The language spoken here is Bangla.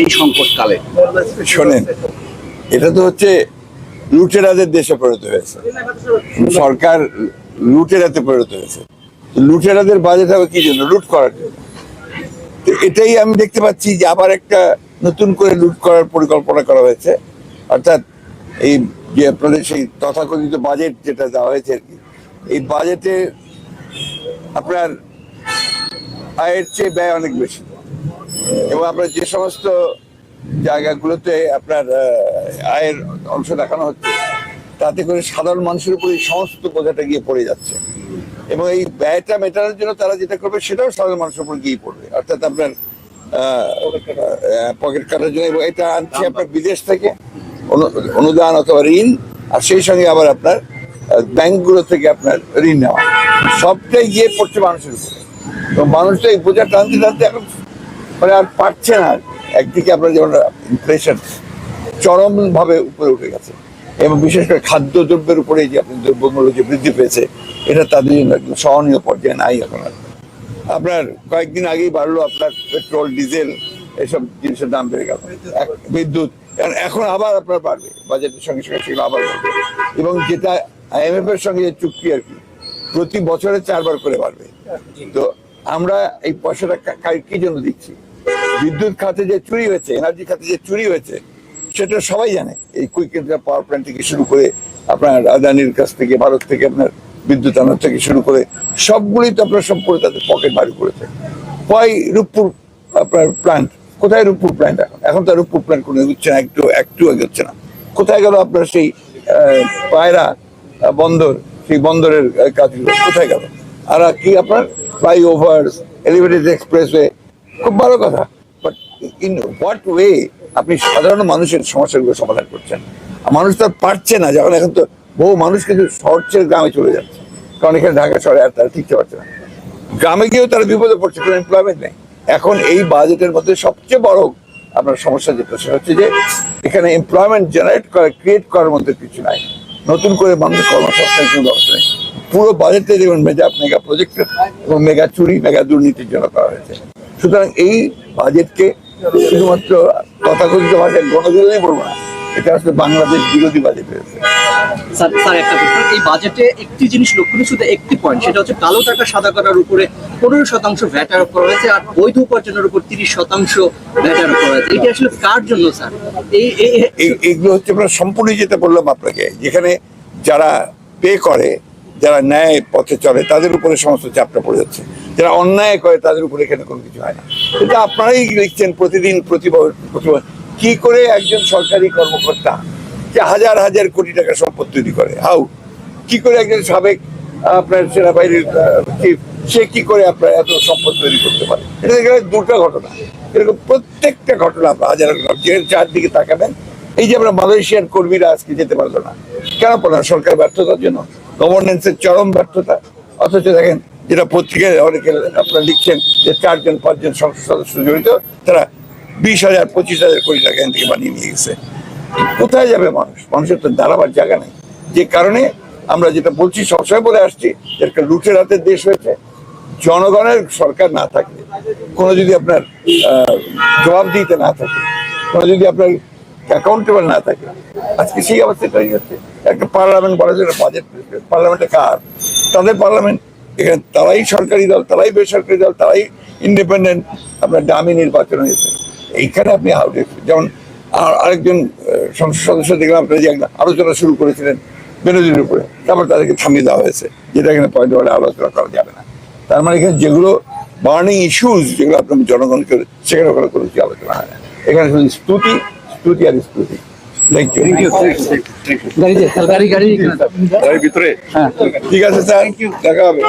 এই সংকটকালে। শোনেন, এটা তো হচ্ছে লুটেরাদের দেশে পরিণত হয়েছে। সরকার লুটেরাতে পরিণত হয়েছে। লুটেরাদের বাজেট হবে কি জন্য? লুট করার জন্য। এটাই আমি দেখতে পাচ্ছি যে আবার একটা নতুন করে লুট করার পরিকল্পনা করা হয়েছে। অর্থাৎ এই যে আপনাদের সেই তথাকথিত বাজেট যেটা দেওয়া হয়েছে আর কি, এই বাজেটে আপনার আয়ের চেয়ে ব্যয় অনেক বেশি। এবং আপনার যে সমস্ত জায়গাগুলোতে আপনার আয়ের অংশ দেখানো হচ্ছে, তাতে করে সাধারণ মানুষের উপর এই সমস্ত বোঝাটা গিয়ে পড়ে যাচ্ছে। এবং এই ব্যয়টা মেটানোর জন্য তারা যেটা করবে, সেটাও সাধারণ মানুষের উপর গিয়ে পড়বে। অর্থাৎ আপনার পকেট কাটার জন্য, এবং এটা আনছে আপনার বিদেশ থেকে অনুদান অথবা ঋণ, আর সেই সঙ্গে আবার আপনার ব্যাংকগুলো থেকে আপনার ঋণ নেওয়া। সবটাই গিয়ে পড়ছে মানুষের উপরে। তো মানুষ তো এই বোঝা টানতে টানতে এখন মানে আর পারছে না। একদিকে আপনার যেমন ইনফ্লেশন চরম ভাবে উপরে উঠে গেছে, এবং বিশেষ করে খাদ্য দ্রব্যের উপরে যে আপনি দ্রব্যমূল্য যে বৃদ্ধি পেয়েছে, এটা তাদের জন্য একদম সহনীয় পর্যায়ে নাই এখন আর। আপনার কয়েকদিন আগেই বাড়লো আপনার পেট্রোল, ডিজেল, এসব জিনিসের দাম বেড়ে গেল। বিদ্যুৎ এখন আবার আপনার বাড়বে, বাজেটের সঙ্গে সঙ্গে সেগুলো আবার বাড়বে। এবং যেটা আইএমএফ এর সঙ্গে যে চুক্তি আর কি, প্রতি বছরে চারবার করে বাড়বে। তো আমরা এই পয়সাটা কি জন্য দিচ্ছি? বিদ্যুৎ খাতে যে চুরি হয়েছে এনার্জি খাতে যে চুরি হয়েছে, সেটা সবাই জানে। এই কুইক পাওয়ার প্ল্যান্ট থেকে শুরু করে আপনার আদানির কাছ থেকে, ভারত থেকে আপনার বিদ্যুৎ আনার থেকে শুরু করে সবগুলি তো আপনার সব করে তাদের পকেট বাড়ি করেছে। কয় রূপপুর আপনার প্ল্যান্ট কোথায় রূপপুর প্ল্যান্ট এখন? এখন তো রূপপুর প্ল্যান্ট কোনো হচ্ছে না, একটু একটু হচ্ছে না। কোথায় গেল আপনার সেই পায়রা বন্দর, সেই বন্দরের কাজগুলো? কোথায় গেল? আর কি আপনার? ফ্লাইওভার এলিভেটেড এক্সপ্রেসওয়ে খুব ভালো কথা। ইন হোয়াট ওয়ে আপনি সাধারণ মানুষের সমস্যাগুলো সমাধান করছেন। মানুষ তো পারছে না, যখন এখন তো বহু মানুষ কিন্তু শহর গ্রামে চলে যাচ্ছে। কারণ এখানে ঢাকা শহরে আর তারা টিকতে পারছে না। গ্রামে গিয়েও তারা বিপদে পড়ছে, কোনো এমপ্লয়মেন্ট নেই। এখন এই বাজেটের মধ্যে সবচেয়ে বড় আপনার সমস্যা যেটা, সেটা হচ্ছে যে এখানে এমপ্লয়মেন্ট জেনারেট করা ক্রিয়েট করার মধ্যে কিছু নাই। নতুন করে মানুষের কর্মসংস্থানের কোনো ব্যবস্থা নেই। পুরো বাজেটে দেখবেন মেগা মেগা প্রজেক্টের এবং মেগা চুরি মেগা দুর্নীতির জন্য করা হয়েছে। সুতরাং এই বাজেটকে শুধুমাত্র তথাকথিত ভাষায় গণবিরোধী বলব না এটা আসলে বাংলাদেশ বিরোধী বাজেট হয়েছে স্যার স্যার একটা প্রশ্ন এই বাজেটে একটি জিনিস লক্ষণীয় শুধু একটি পয়েন্ট সেটা হচ্ছে কালো টাকা সাদা করার উপরে পনেরো শতাংশ ভ্যাট আরোপ করা হয়েছে আর বৈধ উপার্জনের উপর তিরিশ শতাংশ ভ্যাট আরোপ করা হয়েছে। এটা আসলে কার জন্য স্যার? এই এই এই এইগুলো হচ্ছে আমরা সম্পূর্ণ যেটা বললাম আপনাকে যেখানে যারা পে করে যারা ন্যায় পথে চলে তাদের উপরে সমস্ত চাপটা পড়ে যাচ্ছে। যারা অন্যায় করে তাদের উপরে এখানে কোনো কিছু হয় না। এটা আপনারাই লিখছেন প্রতিদিন প্রতিবার কি করে একজন সরকারি কর্মকর্তা যে হাজার হাজার কোটি টাকা সম্পদ তৈরি করে? হাউ কি করে একজন সাবেক আপনার সেনাবাহিনীর চিফ সে কি করে আপনার এত সম্পদ তৈরি করতে পারে? এটা দুটো ঘটনা। এরকম প্রত্যেকটা ঘটনা আপনার হাজার যে চারদিকে তাকাবেন, এই যে আমরা মালয়েশিয়ার কর্মীরা আজকে যেতে পারল না। কেন পারল না সরকার ব্যর্থতার জন্য? গভর্নেন্সের চরম ব্যর্থতা। অথচ দেখেন যেটা পত্রিকায় অনেকে আপনারা লিখছেন যে চারজন, পাঁচজন সংসদ সদস্য জড়িত, তারা বিশ হাজার, পঁচিশ হাজার কোটি টাকা এখান থেকে বানিয়ে নিয়ে গেছে। কোথায় যাবে মানুষ? মানুষের তো দাঁড়াবার জায়গা নেই। যে কারণে আমরা যেটা বলছি, সবসময় বলে আসছি যে একটা লুটের হাতের দেশ হয়েছে। জনগণের সরকার না থাকলে কোনো যদি আপনার জবাব দিতে না থাকে, কোনো যদি আপনার অ্যাকাউন্টেবল না থাকে, আজকে সেই অবস্থা তৈরি হচ্ছে। একটা পার্লামেন্ট বলা যায় বাজেট পার্লামেন্টে কার? তাদের পার্লামেন্ট এখানে তারাই সরকারি দল, তারাই বেসরকারি দল, তারাই ইন্ডিপেন্ডেন্ট আপনার দামি নির্বাচন হয়েছে। এইখানে আপনি আউটে যেমন আর আরেকজন সংসদ সদস্য দেখলাম, আপনারা যে আলোচনা শুরু করেছিলেন বিরোধীর উপরে, তারপর তাদেরকে থামিয়ে দেওয়া হয়েছে যেটা এখানে পয়েন্ট ওয়ার্ডে আলোচনা করা যাবে না। তার মানে এখানে যেগুলো বার্নিং ইস্যুজ যেগুলো আপনার জনগণকে সেখানে ওখানে কোনো আলোচনা হয় না। এখানে শুধু স্তুতি স্তুতি আর স্তুতি থ্যাংক ইউ গাড়ি গাড়ি গাড়ি। ভিতরে? ঠিক আছে স্যার দেখা হবে।